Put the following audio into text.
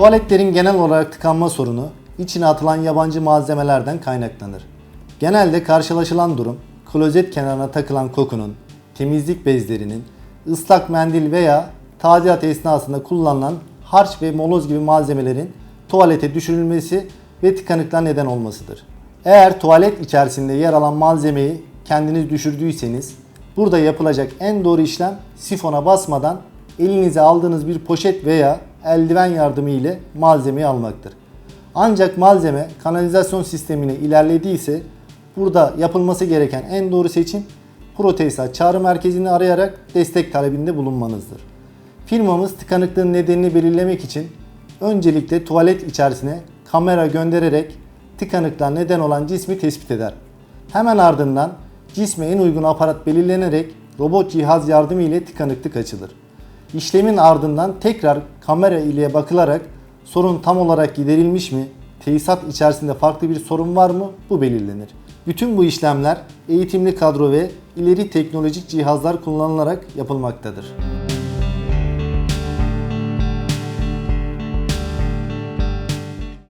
Tuvaletlerin genel olarak tıkanma sorunu içine atılan yabancı malzemelerden kaynaklanır. Genelde karşılaşılan durum klozet kenarına takılan kokunun, temizlik bezlerinin, ıslak mendil veya tadilat esnasında kullanılan harç ve moloz gibi malzemelerin tuvalete düşürülmesi ve tıkanıklığa neden olmasıdır. Eğer tuvalet içerisinde yer alan malzemeyi kendiniz düşürdüyseniz burada yapılacak en doğru işlem sifona basmadan elinize aldığınız bir poşet veya eldiven yardımı ile malzemeyi almaktır. Ancak malzeme kanalizasyon sistemine ilerlediyse burada yapılması gereken en doğru seçim Protestat çağrı merkezini arayarak destek talebinde bulunmanızdır. Firmamız tıkanıklığın nedenini belirlemek için öncelikle tuvalet içerisine kamera göndererek tıkanıklığa neden olan cismi tespit eder. Hemen ardından cisme en uygun aparat belirlenerek robot cihaz yardımı ile tıkanıklık açılır. İşlemin ardından tekrar kamera ile bakılarak sorun tam olarak giderilmiş mi, tesisat içerisinde farklı bir sorun var mı bu belirlenir. Bütün bu işlemler eğitimli kadro ve ileri teknolojik cihazlar kullanılarak yapılmaktadır.